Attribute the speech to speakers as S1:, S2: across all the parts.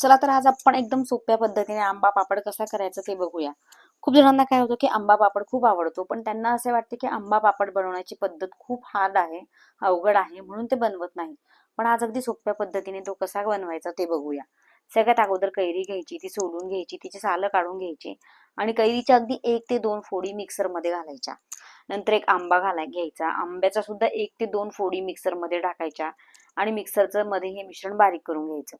S1: चला तर आज आपण एकदम सोप्या पद्धतीने आंबा पापड कसा करायचा ते बघूया. खूप जणांना काय होतं की आंबा पापड खूप आवडतो पण त्यांना असे वाटते की आंबा पापड बनवण्याची पद्धत खूप हार्ड आहे अवघड आहे म्हणून ते बनवत नाही पण आज अगदी सोप्या पद्धतीने तो कसा बनवायचा ते बघूया. सगळ्यात अगोदर कैरी घ्यायची ती सोलून घ्यायची तिची सालं काढून घ्यायची आणि कैरीच्या अगदी एक ते दोन फोडी मिक्सरमध्ये घालायच्या. नंतर एक आंबा घालाय घ्यायचा. आंब्याचा सुद्धा एक ते दोन फोडी मिक्सरमध्ये टाकायच्या आणि मिक्सरचं मध्ये हे मिश्रण बारीक करून घ्यायचं.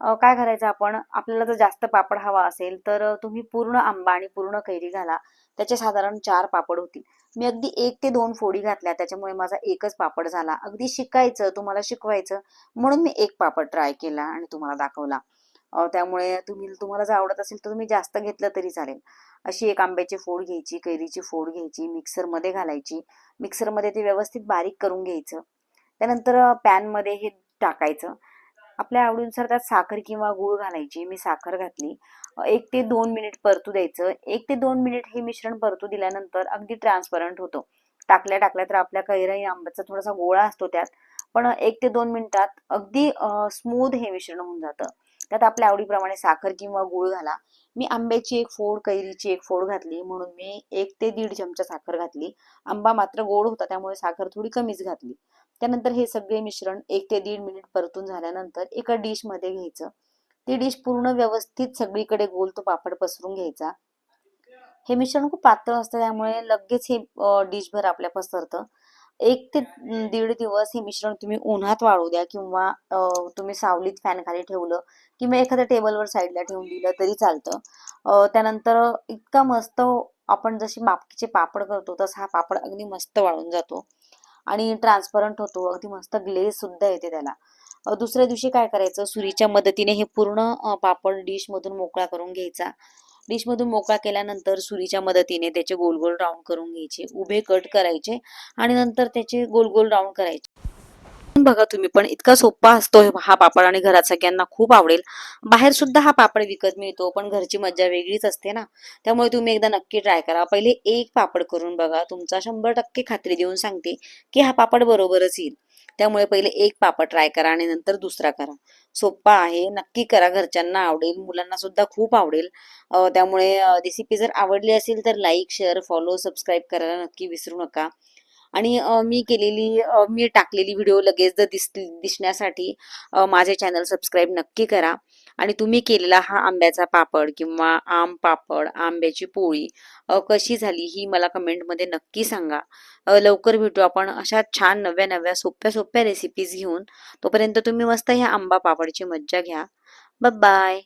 S1: काय करायचं आपण? आपल्याला जर जास्त पापड हवा असेल तर तुम्ही पूर्ण आंबा आणि पूर्ण कैरी घाला. त्याचे साधारण चार पापड होतील. मी अगदी एक ते दोन फोडी घातल्या त्याच्यामुळे माझा एकच पापड झाला. अगदी शिकायचं तुम्हाला शिकवायचं म्हणून मी एक पापड ट्राय केला आणि तुम्हाला दाखवला. त्यामुळे तुम्ही तुम्हाला जर आवडत असेल तर तुम्ही जास्त घेतलं तरी चालेल. अशी एक आंब्याची फोड घ्यायची कैरीची फोड घ्यायची मिक्सरमध्ये घालायची. मिक्सरमध्ये ते व्यवस्थित बारीक करून घ्यायचं. त्यानंतर पॅनमध्ये हे टाकायचं. आपल्या आवडीनुसार त्यात साखर किंवा गूळ घालायची. मी साखर घातली. एक ते दोन मिनिट परतू द्यायचं. एक ते दोन मिनिट हे मिश्रण परतू दिल्यानंतर अगदी ट्रान्सपरंट होतो. टाकल्या टाकल्या तर आपल्या कैरी आंब्याचा थोडासा गोळा असतो त्यात. पण एक ते दोन मिनिटात अगदी स्मूथ हे मिश्रण होऊन जातं. त्यात आपल्या आवडीप्रमाणे साखर किंवा गूळ घाला. मी आंब्याची एक फोड कैरीची एक फोड घातली. म्हणून मी एक ते दीड चमचा साखर घातली. आंबा मात्र गोड होता त्यामुळे साखर थोडी कमीच घातली. त्यानंतर हे सगळे मिश्रण एक ते दीड मिनिट परतून झाल्यानंतर एका डिशमध्ये घ्यायचं. ती डिश पूर्ण व्यवस्थित सगळीकडे गोल तो पापड पसरून घ्यायचा. हे मिश्रण खूप पातळ असतं त्यामुळे लगेच हे डिशभर आपल्या पसरतं. एक ते दीड दिवस हे मिश्रण तुम्ही उन्हात वाळू द्या किंवा तुम्ही सावलीत फॅन खाली ठेवलं किंवा एखाद्या टेबलवर साईडला ठेवून दिलं तरी चालतं. त्यानंतर इतका मस्त आपण जशी मापकीचे पापड करतो तसा हा पापड अगदी मस्त वाळून जातो. आणि ट्रान्सपरंट होतो. अगदी मस्त ग्लेज सुद्धा येते त्याला. दुसऱ्या दिवशी काय करायचं? सुरीच्या मदतीने हे पूर्ण पापड डिश मधून मोकळा करून घ्यायचा. डिश मधून मोकळा केल्यानंतर सुरीच्या मदतीने त्याचे गोल गोल राऊंड करून घ्यायचे. उभे कट करायचे आणि नंतर त्याचे गोल गोल राऊंड करायचे. बघा तुम्ही पण इतका सोपा असतो हा पापड आणि घरात सगळ्यांना खूप आवडेल. बाहेर सुद्धा हा पापड विकत मिळतो पण घरची मज्जा वेगळीच असते ना. त्यामुळे तुम्ही एकदा नक्की ट्राय करा. पहिले एक पापड करून बघा. तुमचा शंभर टक्के खात्री देऊन सांगते की हा पापड बरोबरच येईल. त्यामुळे पहिले एक पापड ट्राय करा आणि नंतर दुसरा करा. सोप्पा आहे. नक्की करा. घरच्यांना आवडेल. मुलांना सुद्धा खूप आवडेल. त्यामुळे रेसिपी जर आवडली असेल तर लाईक शेअर फॉलो सबस्क्राईब करायला नक्की विसरू नका. आणि मी केलेली मी टाकलेली व्हिडिओ लगेच जर दिस दिसण्यासाठी माझे चॅनल सबस्क्राईब नक्की करा. आणि तुम्ही केलेला हा आंब्याचा पापड किंवा आम पापड आंब्याची पोळी कशी झाली ही मला कमेंटमध्ये नक्की सांगा. लवकर भेटू आपण अशा छान नव्या नव्या सोप्या सोप्या रेसिपीज घेऊन. तोपर्यंत तुम्ही मस्त ह्या आंबा पापडची मज्जा घ्या. बाय